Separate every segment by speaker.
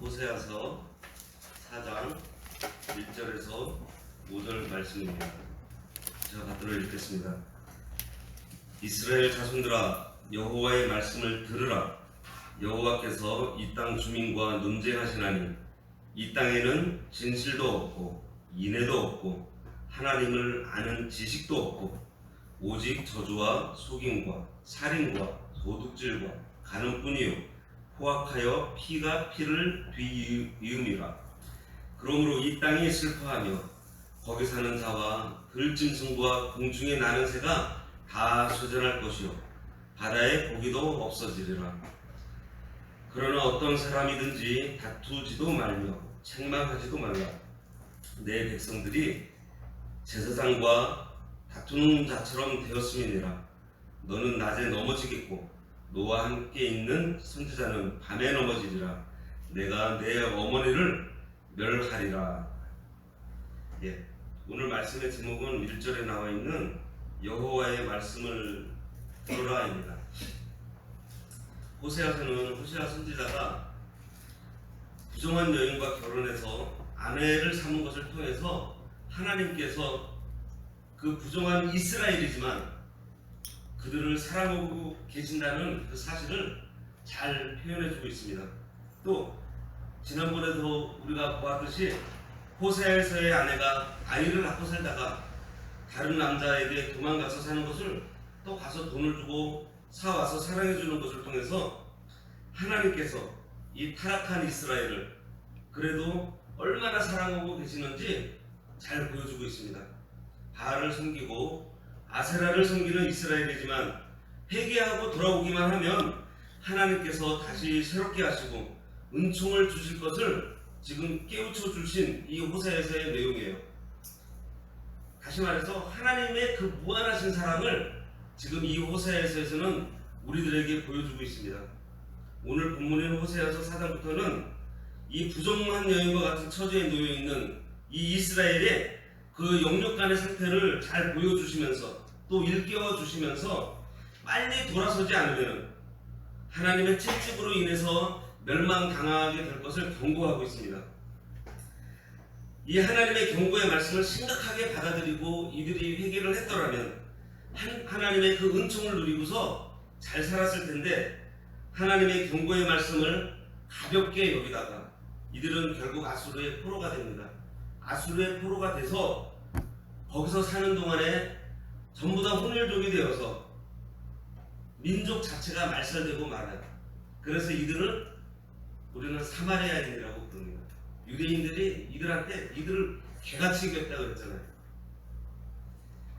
Speaker 1: 호세아서 4장 1절에서 5절 말씀입니다. 제가 받들어 읽겠습니다. 이스라엘 자손들아 여호와의 말씀을 들으라 여호와께서 이 땅 주민과 논쟁하시나니 이 땅에는 진실도 없고 인애도 없고 하나님을 아는 지식도 없고 오직 저주와 속임과 살인과 도둑질과 가늠뿐이요 포악하여 피가 피를 뒤이음이라. 그러므로 이 땅이 슬퍼하며 거기 사는 자와 들짐승과 공중에 나는 새가 다 쇠전할 것이요. 바다의 고기도 없어지리라. 그러나 어떤 사람이든지 다투지도 말며 책망하지도 말라. 내 백성들이 제사장과 다투는 자처럼 되었음이니라. 너는 낮에 넘어지겠고 너와 함께 있는 선지자는 밤에 넘어지리라. 내가 내 어머니를 멸하리라. 예, 오늘 말씀의 제목은 1절에 나와 있는 여호와의 말씀을 들어라입니다. 호세아서는 호세아 선지자가 부정한 여인과 결혼해서 아내를 삼은 것을 통해서 하나님께서 그 부정한 이스라엘이지만 그들을 사랑하고 계신다는 그 사실을 잘 표현해주고 있습니다. 또 지난번에도 우리가 보았듯이 호세아에서의 아내가 아이를 낳고 살다가 다른 남자에게 도망가서 사는 것을 또 가서 돈을 주고 사와서 사랑해주는 것을 통해서 하나님께서 이 타락한 이스라엘을 그래도 얼마나 사랑하고 계시는지 잘 보여주고 있습니다. 바알을 섬기고 아세라를 섬기는 이스라엘이지만 회개하고 돌아오기만 하면 하나님께서 다시 새롭게 하시고 은총을 주실 것을 지금 깨우쳐 주신 이 호세에서의 내용이에요. 다시 말해서 하나님의 그 무한하신 사랑을 지금 이 호세에서는 우리들에게 보여주고 있습니다. 오늘 본문인 호세아서 4장부터는 이 부정한 여인과 같은 처지에 놓여 있는 이 이스라엘의 그 영육간의 상태를 잘 보여주시면서 또 일깨워 주시면서 빨리 돌아서지 않으면 하나님의 채찍으로 인해서 멸망당하게 될 것을 경고하고 있습니다. 이 하나님의 경고의 말씀을 심각하게 받아들이고 이들이 회개를 했더라면 한, 하나님의 그 은총을 누리고서 잘 살았을 텐데 하나님의 경고의 말씀을 가볍게 여기다가 이들은 결국 아수르의 포로가 됩니다. 아수르의 포로가 돼서 거기서 사는 동안에 전부 다 혼혈족이 되어서 민족 자체가 말살되고 말아요. 그래서 이들을 우리는 사마리아인이라고 부릅니다. 유대인들이 이들한테 이들을 개같이 겼다 그랬잖아요.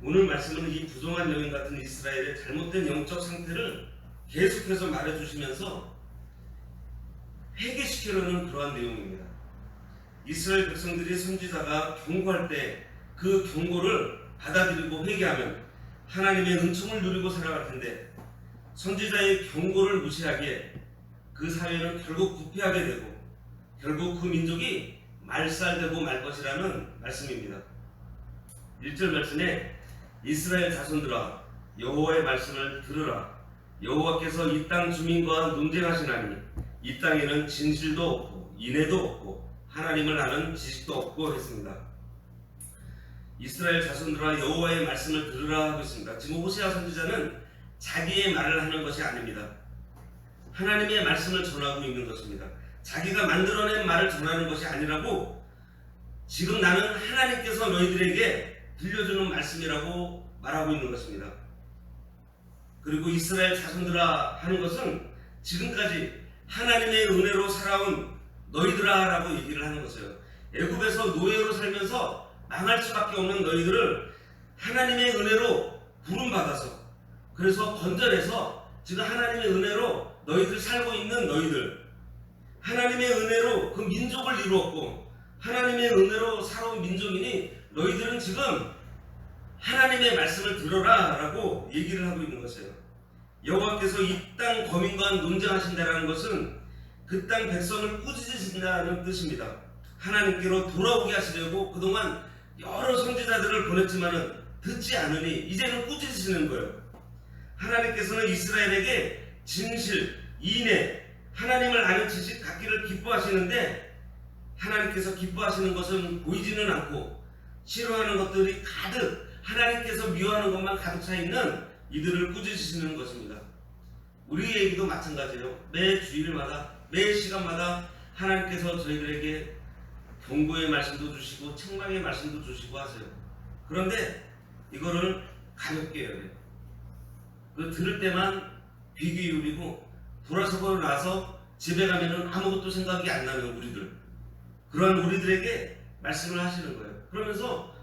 Speaker 1: 오늘 말씀은 이 부정한 여인 같은 이스라엘의 잘못된 영적 상태를 계속해서 말해주시면서 회개시키려는 그러한 내용입니다. 이스라엘 백성들이 선지자가 경고할 때 그 경고를 받아들이고 회개하면 하나님의 은총을 누리고 살아갈 텐데 선지자의 경고를 무시하기에 그 사회는 결국 부패하게 되고 결국 그 민족이 말살되고 말 것이라는 말씀입니다. 1절 말씀에 이스라엘 자손들아 여호와의 말씀을 들으라 여호와께서 이 땅 주민과 논쟁하시나니 이 땅에는 진실도 없고 인애도 없고 하나님을 아는 지식도 없고 했습니다. 이스라엘 자손들아 여호와의 말씀을 들으라 하고 있습니다. 지금 호세아 선지자는 자기의 말을 하는 것이 아닙니다. 하나님의 말씀을 전하고 있는 것입니다. 자기가 만들어낸 말을 전하는 것이 아니라고 지금 나는 하나님께서 너희들에게 들려주는 말씀이라고 말하고 있는 것입니다. 그리고 이스라엘 자손들아 하는 것은 지금까지 하나님의 은혜로 살아온 너희들아라고 얘기를 하는 것이에요. 애굽에서 노예로 살면서 망할 수밖에 없는 너희들을 하나님의 은혜로 부름받아서 그래서 건져내서 지금 하나님의 은혜로 너희들 살고 있는 너희들 하나님의 은혜로 그 민족을 이루었고 하나님의 은혜로 살아온 민족이니 너희들은 지금 하나님의 말씀을 들어라 라고 얘기를 하고 있는 것이에요. 여호와께서 이 땅 거민과 논쟁하신다라는 것은 그 땅 백성을 꾸짖으신다는 뜻입니다. 하나님께로 돌아오게 하시려고 그동안 여러 선지자들을 보냈지만은 듣지 않으니 이제는 꾸짖으시는 거예요. 하나님께서는 이스라엘에게 진실, 인애, 하나님을 아는 지식 갖기를 기뻐하시는데 하나님께서 기뻐하시는 것은 보이지는 않고 싫어하는 것들이 가득 하나님께서 미워하는 것만 가득 차 있는 이들을 꾸짖으시는 것입니다. 우리에게도 마찬가지예요. 매 주일마다 매 시간마다 하나님께서 저희들에게 경고의 말씀도 주시고 책망의 말씀도 주시고 하세요. 그런데 이거를 가볍게 해야 돼요. 그 들을 때만 귀 기울이고 돌아서고 나서 집에 가면은 아무것도 생각이 안 나는 우리들 그런 우리들에게 말씀을 하시는 거예요. 그러면서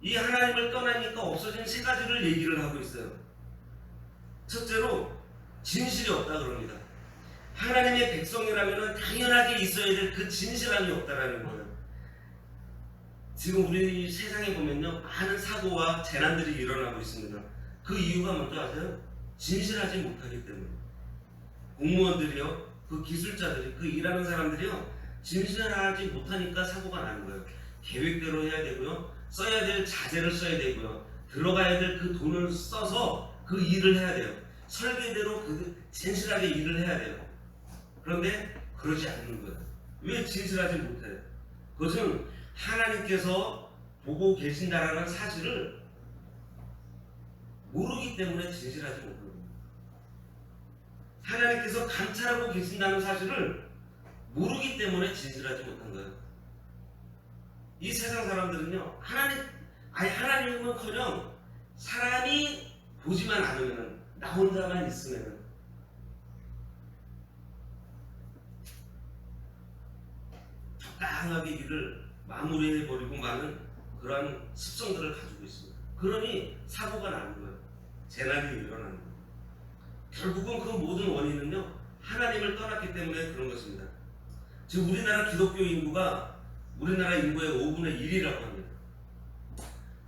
Speaker 1: 이 하나님을 떠나니까 없어진 세 가지를 얘기를 하고 있어요. 첫째로 진실이 없다 그럽니다. 하나님의 백성이라면 당연하게 있어야 될 그 진실함이 없다라는 거예요. 지금 우리 세상에 보면요 많은 사고와 재난들이 일어나고 있습니다. 그 이유가 뭔지 아세요? 진실하지 못하기 때문에 공무원들이요, 그 기술자들이, 그 일하는 사람들이요 진실하지 못하니까 사고가 나는 거예요. 계획대로 해야 되고요, 써야 될 자재를 써야 되고요, 들어가야 될 그 돈을 써서 그 일을 해야 돼요. 설계대로 그 진실하게 일을 해야 돼요. 그런데 그러지 않는 거예요. 왜 진실하지 못해요? 그것은 하나님께서 보고 계신다라는 사실을 모르기 때문에 진실하지 거예요. 하나님께서 감찰하고 계신다는 사실을 모르기 때문에 진실하지 못한 거예요. 이 세상 사람들은요, 하나님, 아니, 하나님은 커녕 사람이 보지만 않으면, 나 혼자만 있으면, 적당하게 일을 마무리해버리고 마는 그러한 습성들을 가지고 있습니다. 그러니 사고가 나는 거예요. 재난이 일어나는 거예요. 결국은 그 모든 원인은요, 하나님을 떠났기 때문에 그런 것입니다. 지금 우리나라 기독교 인구가 우리나라 인구의 5분의 1이라고 합니다.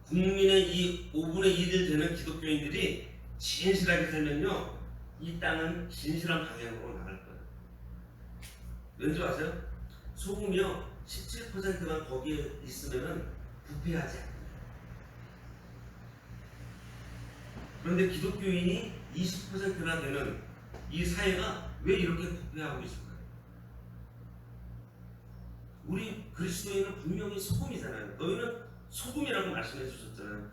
Speaker 1: 국민의 이 5분의 1이 되는 기독교인들이 진실하게 살면요, 이 땅은 진실한 방향으로 나갈 거예요. 왠지 아세요? 소금이요, 17%만 거기에 있으면은 부패하지 않아요. 그런데 기독교인이 20%나 되는 이 사회가 왜 이렇게 부패하고 있을까요? 우리 그리스도인은 분명히 소금이잖아요. 너희는 소금이라고 말씀해 주셨잖아요.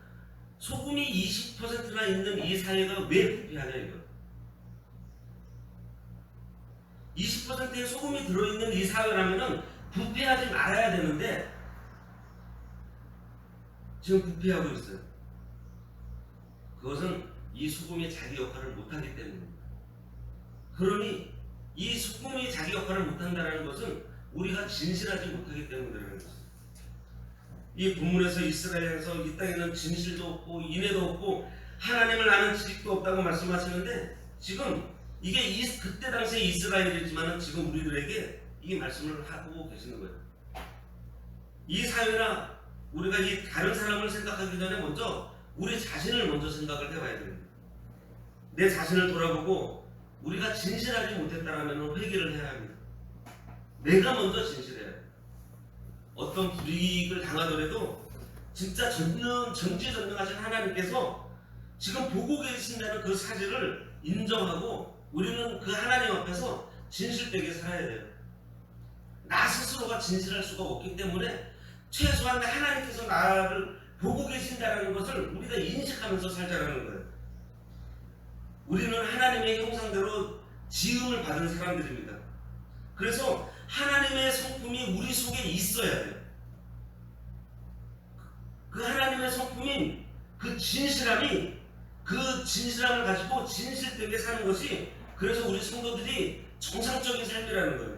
Speaker 1: 소금이 20%나 있는 이 사회가 왜 부패하냐 이거. 20%의 소금이 들어있는 이 사회라면은 부패하지 말아야 되는데 지금 부패하고 있어요. 그것은 이 소금이 자기 역할을 못하기 때문입니다. 그러니 이 소금이 자기 역할을 못한다는 것은 우리가 진실하지 못하기 때문이라는 것입니다. 이 본문에서 이스라엘에서 이 땅에는 진실도 없고 인애도 없고 하나님을 아는 지식도 없다고 말씀하시는데 지금 이게 이, 그때 당시에 이스라엘이지만 지금 우리들에게 이 말씀을 하고 계시는 거예요. 이 사회나 우리가 이 다른 사람을 생각하기 전에 먼저 우리 자신을 먼저 생각을 해봐야 됩니다. 내 자신을 돌아보고 우리가 진실하지 못했다라면 회개를 해야 합니다. 내가 먼저 진실해야 돼. 어떤 불이익을 당하더라도 진짜 전능, 정지전능하신 하나님께서 지금 보고 계신다는 그 사실을 인정하고 우리는 그 하나님 앞에서 진실되게 살아야 돼요. 나 스스로가 진실할 수가 없기 때문에 최소한 하나님께서 나를 보고 계신다는 것을 우리가 인식하면서 살자라는 거예요. 우리는 하나님의 형상대로 지음을 받은 사람들입니다. 그래서 하나님의 성품이 우리 속에 있어야 돼요. 그 하나님의 성품인 그 진실함이 그 진실함을 가지고 진실되게 사는 것이 그래서 우리 성도들이 정상적인 삶이라는 거예요.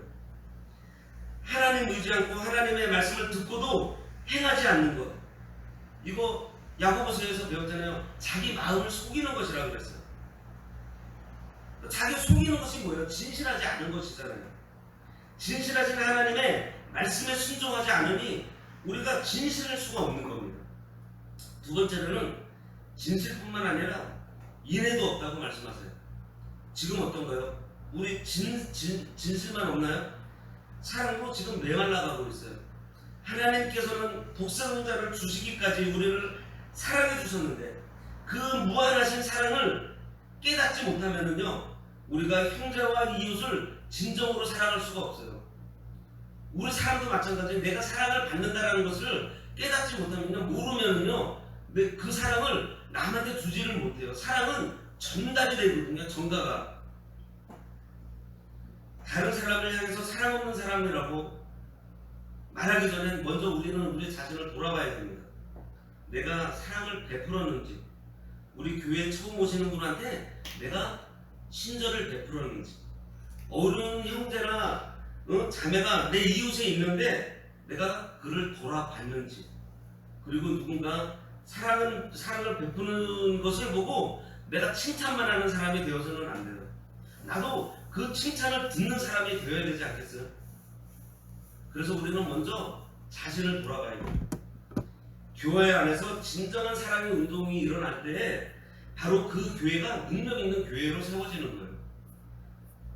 Speaker 1: 하나님 의지 않고 하나님의 말씀을 듣고도 행하지 않는 것. 이거 야고보서에서 배웠잖아요. 자기 마음을 속이는 것이라고 그랬어요. 자기 속이는 것이 뭐예요? 진실하지 않은 것이잖아요. 진실하신 하나님의 말씀에 순종하지 않으니 우리가 진실할 수가 없는 겁니다. 두 번째로는 진실뿐만 아니라 인애도 없다고 말씀하세요. 지금 어떤가요? 우리 진, 진, 진실만 없나요? 사랑으로 지금 메말라가고 있어요. 하나님께서는 독생자를 주시기까지 우리를 사랑해 주셨는데 그 무한하신 사랑을 깨닫지 못하면은요 우리가 형제와 이웃을 진정으로 사랑할 수가 없어요. 우리 사람도 마찬가지예요. 내가 사랑을 받는다라는 것을 깨닫지 못하면요, 모르면요, 내- 그 사랑을 남한테 주지를 못해요. 사랑은 전달이 되거든요, 전가가. 다른 사람을 향해서 사랑 없는 사람이라고 말하기 전에 먼저 우리는 우리 자신을 돌아봐야 됩니다. 내가 사랑을 베풀었는지, 우리 교회에 처음 오시는 분한테 내가 친절을 베풀었는지, 어른 형제나 어, 자매가 내 이웃에 있는데 내가 그를 돌아봤는지, 그리고 누군가 사랑은 사랑을 베푸는 것을 보고 내가 칭찬만 하는 사람이 되어서는 안 돼요. 나도 그 칭찬을 듣는 사람이 되어야 되지 않겠어요? 그래서 우리는 먼저 자신을 돌아봐야 돼요. 교회 안에서 진정한 사랑의 운동이 일어날 때 바로 그 교회가 능력 있는 교회로 세워지는 거예요.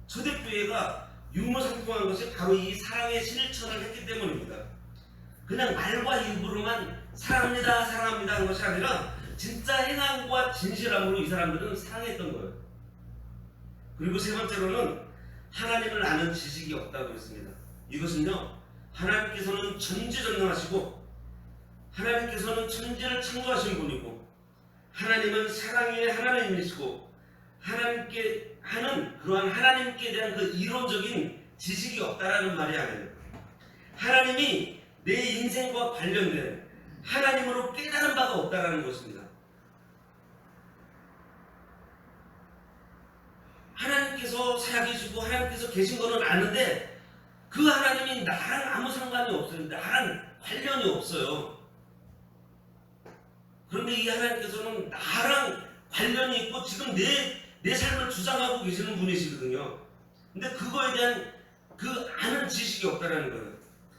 Speaker 1: 초대교회가 유무상통한 것이 바로 이 사랑의 실천을 했기 때문입니다. 그냥 말과 입으로만 사랑합니다, 사랑합니다 한 것이 아니라 진짜 행함과 진실함으로 이 사람들은 사랑했던 거예요. 그리고 세 번째로는 하나님을 아는 지식이 없다고 했습니다. 이것은요, 하나님께서는 전지전능하시고 하나님께서는 천지를 창조하신 분이고 하나님은 사랑의 하나님이시고 하나님께 하는 그러한 하나님께 대한 그 이론적인 지식이 없다라는 말이 아니에요. 하나님이 내 인생과 관련된 하나님으로 깨달은 바가 없다라는 것입니다. 하나님께서 살아계시고 하나님께서 계신 거는 아는데 그 하나님이 나랑 아무 상관이 없어요. 나랑 관련이 없어요. 그런데 이 하나님께서는 나랑 관련이 있고 지금 내, 내 삶을 주장하고 계시는 분이시거든요. 근데 그거에 대한 그 아는 지식이 없다라는 거예요.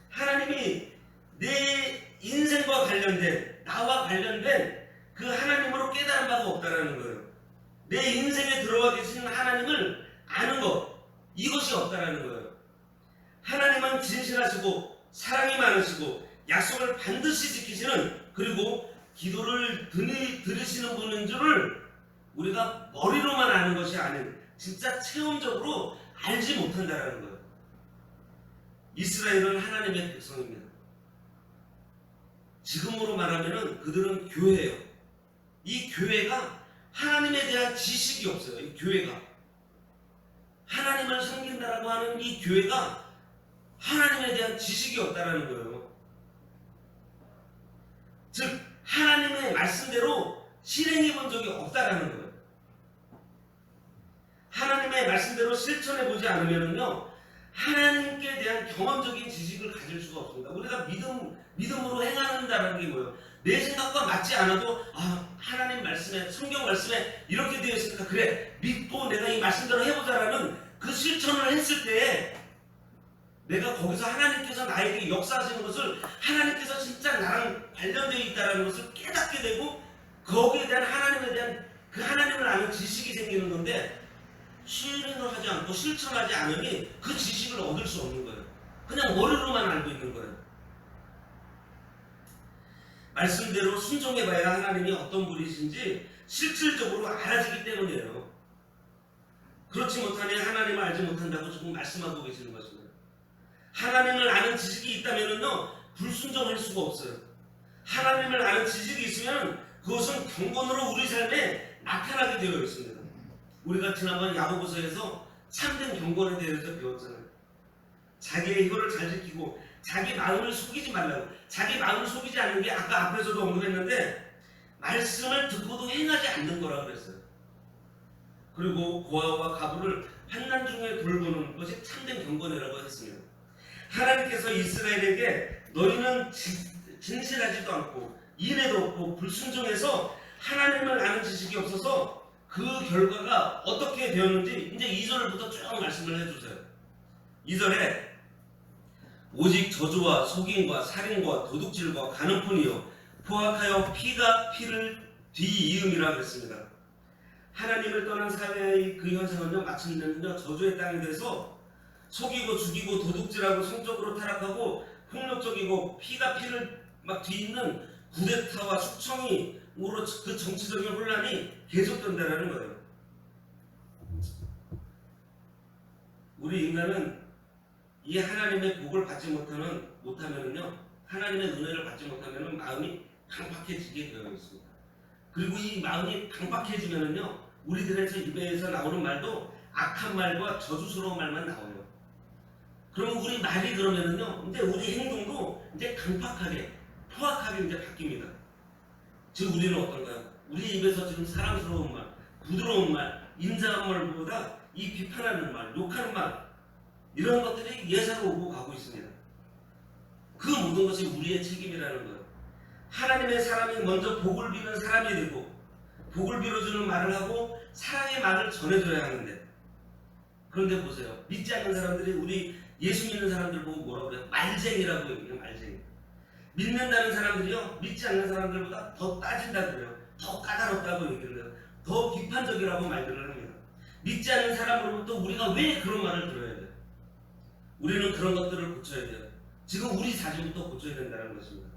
Speaker 1: 하나님이 내 인생과 관련된 나와 관련된 그 하나님으로 깨달은 바가 없다라는 거예요. 내 인생에 들어와 계신 하나님을 아는 것 이것이 없다라는 거예요. 하나님은 진실하시고 사랑이 많으시고 약속을 반드시 지키시는 그리고 기도를 드리, 들으시는 분인 줄을 우리가 머리로만 아는 것이 아닌 진짜 체험적으로 알지 못한다라는 거예요. 이스라엘은 하나님의 백성입니다. 지금으로 말하면은 그들은 교회예요. 이 교회가 하나님에 대한 지식이 없어요. 이 교회가 하나님을 섬긴다라고 하는 이 교회가 하나님에 대한 지식이 없다라는 거예요. 즉 하나님의 말씀대로 실행해 본 적이 없다라는 거예요. 하나님의 말씀대로 실천해 보지 않으면요 하나님께 대한 경험적인 지식을 가질 수가 없습니다. 우리가 믿음 믿음으로 행하는다는 게 뭐예요? 내 생각과 맞지 않아도 아 하나님 말씀에 성경 말씀에 이렇게 되어 있으니까 그래 믿고 내가 이 말씀대로 해보자라는 그 실천을 했을 때 내가 거기서 하나님께서 나에게 역사하시는 것을 하나님께서 진짜 나랑 관련되어 있다는 것을 깨닫게 되고 거기에 대한 하나님에 대한 그 하나님을 아는 지식이 생기는 건데 실행을 하지 않고 실천하지 않으니 그 지식을 얻을 수 없는 거예요. 그냥 머리로만 알고 있는 거예요. 말씀대로 순종해봐야 하나님이 어떤 분이신지 실질적으로 알아지기 때문이에요. 그렇지 못하니 하나님을 알지 못한다고 지금 말씀하고 계시는 것입니다. 하나님을 아는 지식이 있다면요 불순종할 수가 없어요. 하나님을 아는 지식이 있으면 그것은 경건으로 우리 삶에 나타나게 되어 있습니다. 우리가 지난번 야고보서에서 참된 경건에 대해서 배웠잖아요. 자기의 혀를 잘 지키고 자기 마음을 속이지 말라고. 자기 마음을 속이지 않는 게 아까 앞에서도 언급했는데 말씀을 듣고도 행하지 않는 거라 그랬어요. 그리고 고아와 가부를 환난 중에 돌보는 것이 참된 경건이라고 했습니다. 하나님께서 이스라엘에게 너희는 지- 진실하지도 않고 인애도 없고 불순종해서 하나님을 아는 지식이 없어서 그 결과가 어떻게 되었는지 이제 2절부터 쭉 말씀을 해주세요. 2절에 오직 저주와 속임과 살인과 도둑질과 간음뿐이요 포악하여 피가 피를 뒤이음이라 그랬습니다. 하나님을 떠난 사회의 그 현상은요 마침내는요 저주의 땅이 돼서 속이고 죽이고 도둑질하고 성적으로 타락하고 폭력적이고 피가 피를 막 뒤있는 구데타와 숙청이 으로 그 정치적인 혼란이 계속된다는 거예요. 우리 인간은 이 하나님의 복을 받지 못하는 못하면은요 하나님의 은혜를 받지 못하면은 마음이 강팍해지게 되어 있습니다. 그리고 이 마음이 강팍해지면은요 우리들에서 입에서 나오는 말도 악한 말과 저주스러운 말만 나와요. 그러면 우리 말이 그러면은요 근데 우리 행동도 이제 강팍하게 포악하게 이제 바뀝니다. 즉 우리는 어떤가요? 우리 입에서 지금 사랑스러운 말, 부드러운 말, 인자한 말보다 이 비판하는 말, 욕하는 말 이런 것들이 예사로 오고 가고 있습니다. 그 모든 것이 우리의 책임이라는 거예요. 하나님의 사람이 먼저 복을 비는 사람이 되고 복을 빌어주는 말을 하고 사랑의 말을 전해줘야 하는데 그런데 보세요. 믿지 않는 사람들이 우리 예수 믿는 사람들 보고 뭐라고 그래요? 말쟁이라고 얘기해요. 말쟁이. 믿는다는 사람들이요. 믿지 않는 사람들보다 더 따진다 그래요. 더 까다롭다고 얘기를 해요. 더 비판적이라고 말들을 합니다. 믿지 않는 사람으로부터 우리가 왜 그런 말을 들어야 돼요? 우리는 그런 것들을 고쳐야 돼요. 지금 우리 자신부터 고쳐야 된다는 것입니다.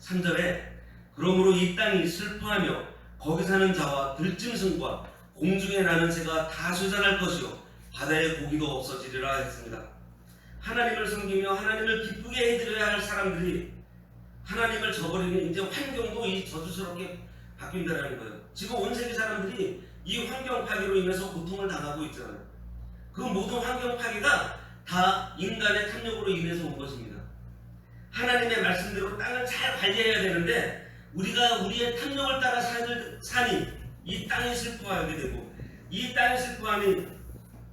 Speaker 1: 3절에 그러므로 이 땅이 슬퍼하며 거기 사는 자와 들짐승과 공중에 나는 새가 다 쇠잔할 것이요 바다의 고기도 없어지리라 했습니다. 하나님을 섬기며 하나님을 기쁘게 해드려야 할 사람들이 하나님을 저버리면 이제 환경도 이 저주스럽게 바뀐다는 거예요. 지금 온 세계 사람들이 이 환경 파괴로 인해서 고통을 당하고 있잖아요. 그 모든 환경 파괴가 다 인간의 탐욕으로 인해서 온 것입니다. 하나님의 말씀대로 땅을 잘 관리해야 되는데 우리가 우리의 탐욕을 따라 살, 사니 이 땅이 슬퍼하게 되고 이 땅이 슬퍼하니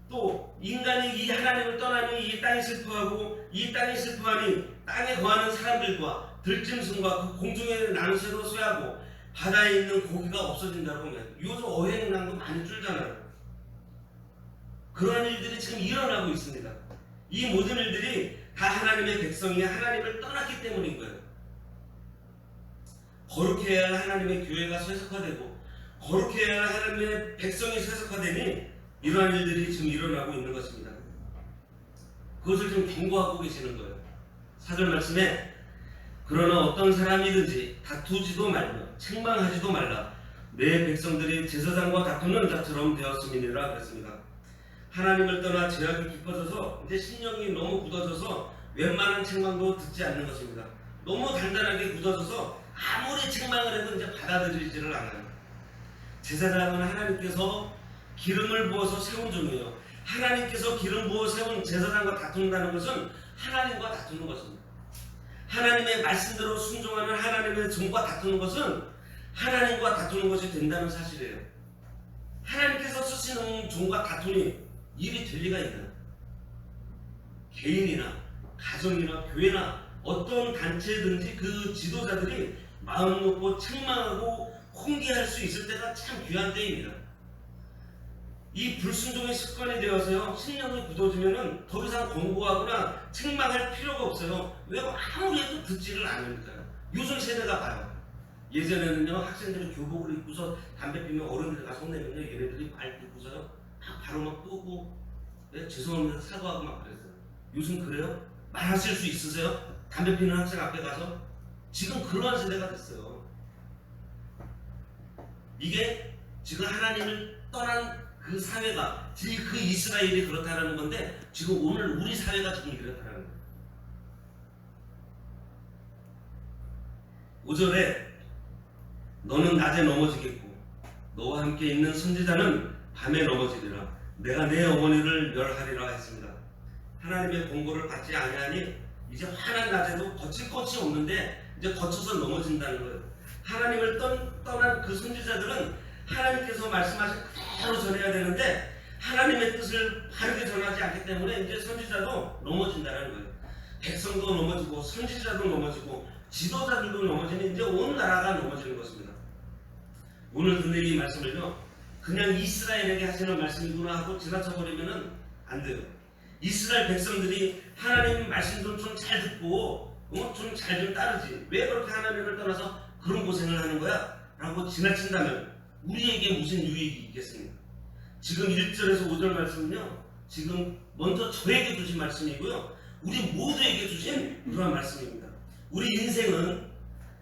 Speaker 1: 또 인간이 이 하나님을 떠나니 이 땅이 슬퍼하고 이 땅이 슬퍼하니 땅에 거하는 사람들과 들짐승과 그 공중에 새도 쇠하고 바다에 있는 고기가 없어진다고 하면 요즘 어획량도 많이 줄잖아요. 그러한 일들이 지금 일어나고 있습니다. 이 모든 일들이 다 하나님의 백성이 하나님을 떠났기 때문인 거예요. 거룩해야 할 하나님의 교회가 쇠석화되고 거룩해야 할 하나님의 백성이 쇠석화되니 이러한 일들이 지금 일어나고 있는 것입니다. 그것을 지금 경고하고 계시는 거예요. 사절 말씀에 그러나 어떤 사람이든지 다투지도 말며 책망하지도 말라 내 백성들이 제사장과 다투는 자처럼 되었음이니라 그랬습니다. 하나님을 떠나 죄악이 깊어져서 이제 신령이 너무 굳어져서 웬만한 책망도 듣지 않는 것입니다. 너무 단단하게 굳어져서 아무리 책망을 해도 이제 받아들이지를 않아요. 제사장은 하나님께서 기름을 부어서 세운 종이에요. 하나님께서 기름 부어 세운 제사장과 다툰다는 것은 하나님과 다투는 것입니다. 하나님의 말씀대로 순종하는 하나님의 종과 다투는 것은 하나님과 다투는 것이 된다는 사실이에요. 하나님께서 쓰시는 종과 다투니 일이 될 리가 있나요? 개인이나 가정이나 교회나 어떤 단체든지 그 지도자들이 마음 놓고 책망하고 홍기할 수 있을 때가 참 귀한 때입니다. 이 불순종의 습관이 되어서요 신령이 굳어지면은 더 이상 공부하거나 책망할 필요가 없어요. 왜 아무리 해도 듣지를 않으니까요. 요즘 세대가 봐요. 예전에는요 학생들이 교복을 입고서 담배 피면 어른들이 가서 혼내면요 얘네들이 말 듣고서요 막 바로 막 끄고 네, 죄송합니다 사과하고 막 그랬어요. 요즘 그래요? 말하실 수 있으세요? 담배 피는 학생 앞에 가서 지금 그러한 세대가 됐어요. 이게 지금 하나님을 떠난 그 사회가 그 이스라엘이 그렇다는 건데 지금 오늘 우리 사회가 지금 그렇다는 거예요. 5절에 너는 낮에 넘어지겠고 너와 함께 있는 선지자는 밤에 넘어지리라 내가 내 어머니를 멸하리라 했습니다. 하나님의 공고를 받지 아니하니 이제 환한 낮에도 거칠 것이 없는데 이제 거쳐서 넘어진다는 거예요. 하나님을 떠, 떠난 그 선지자들은 하나님께서 말씀하신 그대로 전해야 되는데 하나님의 뜻을 바르게 전하지 않기 때문에 이제 선지자도 넘어진다는 거예요. 백성도 넘어지고 선지자도 넘어지고 지도자들도 넘어지는 이제 온 나라가 넘어지는 것입니다. 오늘 듣는 이 말씀을요 그냥 이스라엘에게 하시는 말씀이구나 하고 지나쳐 버리면은 안 돼요. 이스라엘 백성들이 하나님 말씀도 좀잘 듣고 어? 좀잘 좀 따르지 왜 그렇게 하나님을 떠나서 그런 고생을 하는 거야? 라고 지나친다면 우리에게 무슨 유익이 있겠습니까? 지금 1절에서 5절 말씀은요 지금 먼저 저에게 주신 말씀이고요 우리 모두에게 주신 그런 말씀입니다 우리 인생은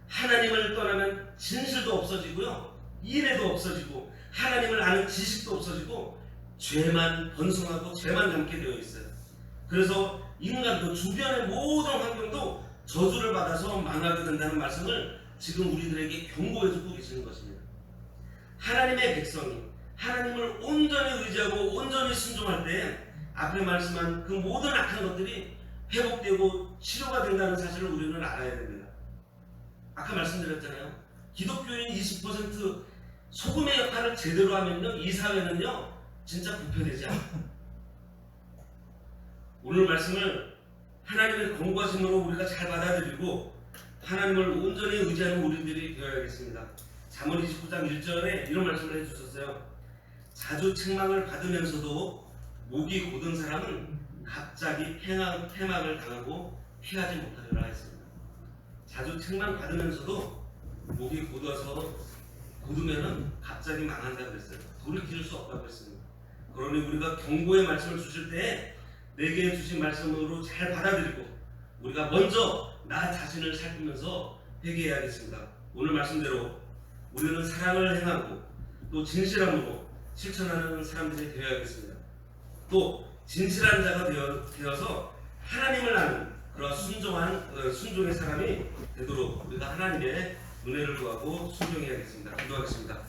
Speaker 1: 하나님을 떠나면 진실도 없어지고요 인애도 없어지고 하나님을 아는 지식도 없어지고 죄만 번성하고 죄만 남게 되어 있어요 그래서 인간도 주변의 모든 환경도 저주를 받아서 망하게 된다는 말씀을 지금 우리들에게 경고해주고 계시는 것입니다. 하나님의 백성이 하나님을 온전히 의지하고 온전히 순종할 때 앞에 말씀한 그 모든 악한 것들이 회복되고 치료가 된다는 사실을 우리는 알아야 됩니다. 아까 말씀드렸잖아요. 기독교인 20% 소금의 역할을 제대로 하면요, 이 사회는요, 진짜 부패되지 않아요. 오늘 말씀을 하나님의 공과심으로 우리가 잘 받아들이고 하나님을 온전히 의지하는 우리들이 되어야겠습니다. 잠언 29장 1절에 이런 말씀을 해주셨어요. 자주 책망을 받으면서도 목이 곧은 사람은 갑자기 패망, 패망을 당하고 피하지 못하리라 했습니다. 자주 책망 받으면서도 목이 곧어서 곧으면은 갑자기 망한다 그랬어요. 돌이킬 수 없다고 했습니다. 그러니 우리가 경고의 말씀을 주실 때 내게 주신 말씀으로 잘 받아들이고 우리가 먼저 나 자신을 살피면서 회개해야겠습니다. 오늘 말씀대로 우리는 사랑을 행하고 또 진실함으로 실천하는 사람들이 되어야겠습니다. 또 진실한 자가 되어, 되어서 하나님을 아는 그런 순종한 어, 순종의 사람이 되도록 우리가 하나님의 은혜를 구하고 순종해야겠습니다. 기도하겠습니다.